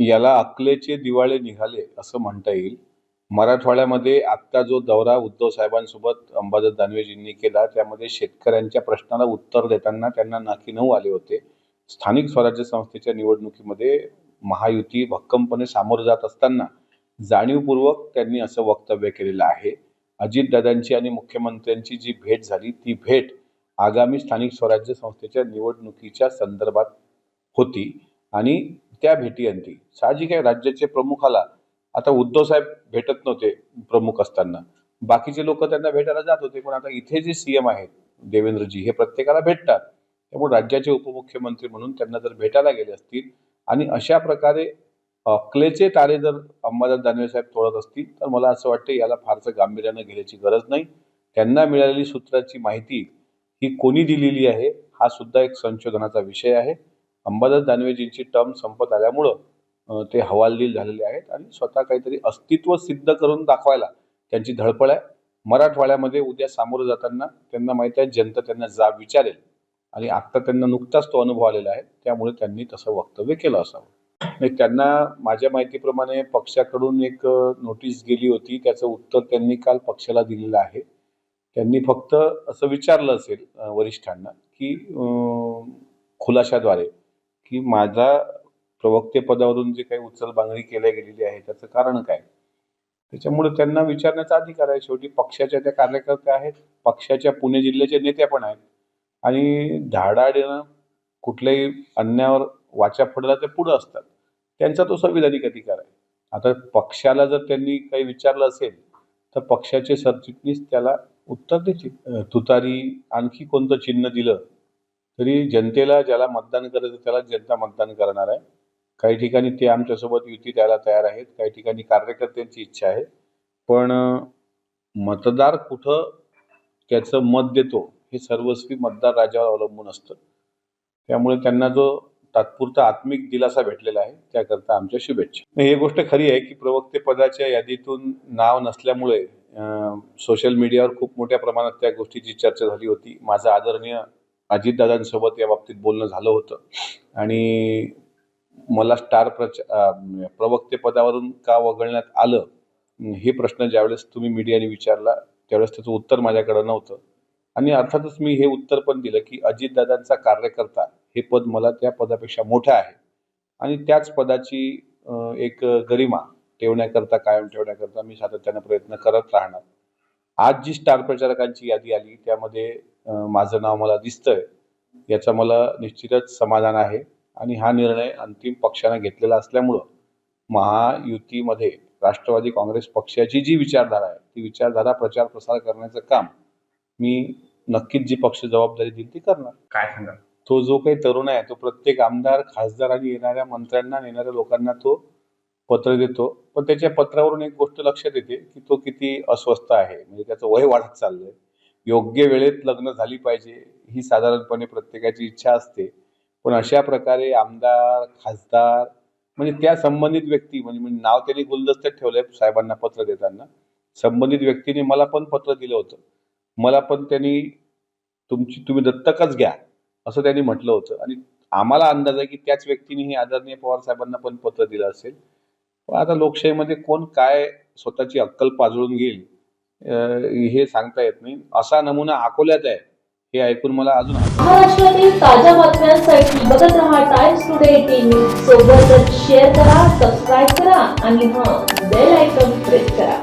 याला अकलेचे दिवाळे निघाले असं म्हणता येईल. मराठवाड्यामध्ये आत्ता जो दौरा उद्धव साहेबांसोबत अंबादास दानवेजींनी केला त्यामध्ये शेतकऱ्यांच्या प्रश्नाला उत्तर देताना त्यांना नाकी नऊ आले होते. स्थानिक स्वराज्य संस्थेच्या निवडणुकीमध्ये महायुती भक्कमपणे सामोरं जात असताना जाणीवपूर्वक त्यांनी असं वक्तव्य केलेलं आहे. अजितदादांची आणि मुख्यमंत्र्यांची जी भेट झाली ती भेट आगामी स्थानिक स्वराज्य संस्थेच्या निवडणुकीच्या संदर्भात होती. आणि त्या भेटीअंती साहजिक आहे राज्याचे प्रमुखाला. आता उद्धव साहेब भेटत नव्हते प्रमुख असताना. बाकीचे लोक त्यांना भेटायला जात होते पण आता इथे जे सीएम आहेत देवेंद्रजी हे प्रत्येकाला भेटतात. त्यामुळे राज्याचे उपमुख्यमंत्री म्हणून त्यांना जर भेटायला गेले असतील आणि अशा प्रकारे अकलेचे तारे जर अंबादास दानवे साहेब तोडत असतील तर मला असं वाटतं याला फारसं गांभीर्यानं घेण्याची गरज नाही. त्यांना मिळालेली सूत्राची माहिती ही कोणी दिलेली आहे हा सुद्धा एक संशोधनाचा विषय आहे. अंबादास दानवेजींची टर्म संपत आल्यामुळं ते हवालदिल झालेले आहेत आणि स्वतः काहीतरी अस्तित्व सिद्ध करून दाखवायला त्यांची धडपड आहे. मराठवाड्यामध्ये उद्या सामोरं जाताना त्यांना माहीत आहे जनता त्यांना जाब विचारेल आणि आत्ता त्यांना नुकताच तो अनुभव आलेला आहे. त्यामुळे त्यांनी तसं वक्तव्य केलं असावं. त्यांना माझ्या माहितीप्रमाणे पक्षाकडून एक नोटीस गेली होती. त्याचं उत्तर त्यांनी काल पक्षाला दिलेलं आहे. त्यांनी फक्त असं विचारलं असेल वरिष्ठांना की खुलाशाद्वारे की माझा प्रवक्ते पदावरून जे काही उचलबांगडी केल्या गेलेली आहे त्याचं कारण काय? त्याच्यामुळे त्यांना विचारण्याचा अधिकार आहे. शेवटी पक्षाच्या त्या कार्यकर्त्या आहेत पक्षाच्या पुणे जिल्ह्याचे नेत्या पण आहेत. आणि धाडाडीनं कुठल्याही अन्यावर वाचा फडला ते पुढं असतात. त्यांचा तो संविधानिक अधिकार आहे. आता पक्षाला जर त्यांनी काही विचारलं असेल तर पक्षाचे सरचिटणीस त्याला उत्तर देतील. तुतारी आणखी कोणतं चिन्ह दिलं तरी जनतेला ज्याला मतदान करायचं त्याला जनता मतदान करणार आहे. काही ठिकाणी ते आमच्यासोबत युती द्यायला तयार आहेत काही ठिकाणी कार्यकर्त्यांची इच्छा आहे. पण मतदार कुठं त्याचं मत देतो हे सर्वस्वी मतदार राजावर अवलंबून असतं. त्यामुळे त्यांना जो तात्पुरता आत्मिक दिलासा भेटलेला आहे त्याकरता आमच्या शुभेच्छा ही गोष्ट खरी आहे की प्रवक्ते पदाच्या यादीतून नाव नसल्यामुळे सोशल मीडियावर खूप मोठ्या प्रमाणात त्या गोष्टीची चर्चा झाली होती. माझा आदरणीय अजितदादांसोबत या बाबतीत बोलणं झालं होतं. आणि मला स्टार प्रच प्रवक्ते पदावरून का वगळण्यात आलं हे प्रश्न ज्यावेळेस तुम्ही मीडियाने विचारला त्यावेळेस त्याचं उत्तर माझ्याकडं नव्हतं. आणि अर्थातच मी हे उत्तर पण दिलं की अजितदादांचा कार्यकर्ता हे पद मला त्या पदापेक्षा मोठं आहे. आणि त्याच पदाची एक गरिमा ठेवण्याकरता कायम ठेवण्याकरता मी सातत्यानं प्रयत्न करत राहणार. आज जी स्टार प्रचारकांची यादी आली त्यामध्ये माझं नाव मला दिसतंय. याचा मला निश्चितच समाधान आहे आणि हा निर्णय अंतिम पक्षाने घेतलेला असल्यामुळं महायुतीमध्ये राष्ट्रवादी काँग्रेस पक्षाची जी विचारधारा आहे ती विचारधारा प्रचार प्रसार करण्याचं काम मी नक्कीच जी पक्ष जबाबदारी देईल ती करणार. काय सांगा तो जो काही तरुण आहे तो प्रत्येक आमदार खासदार आणि येणाऱ्या मंत्र्यांना येणाऱ्या लोकांना तो पत्र देतो. पण त्याच्या पत्रावरून एक गोष्ट लक्षात येते की तो किती अस्वस्थ आहे. म्हणजे त्याचं वय वाढत चाललंय. योग्य वेळेत लग्न झाली पाहिजे ही साधारणपणे प्रत्येकाची इच्छा असते. पण अशा प्रकारे आमदार खासदार म्हणजे त्या संबंधित व्यक्ती म्हणजे म्हणजे नाव त्यांनी गुलदस्त्यात ठेवलंय साहेबांना पत्र देताना. संबंधित व्यक्तीने मला पण पत्र दिलं होतं. मला पण त्यांनी तुमची तुम्ही दत्तकच घ्या असं त्यांनी म्हटलं होतं. आणि आम्हाला अंदाज आहे की त्याच व्यक्तीने हे आदरणीय पवार साहेबांना पण पत्र दिलं असेल. पण आता लोकशाहीमध्ये कोण काय स्वतःची अक्कल पाजळून घेईल हे सांगता येत नाही. असा नमुना अकोल्यात आहे. हे ऐकून मला अजून महाराष्ट्रातील ताज्या बातम्यांसाठी बघत रहा टाइम्स टुडे टीव्ही सोबतच शेअर करा सबस्क्राईब करा आणि हा बेल आयकॉन प्रेस करा.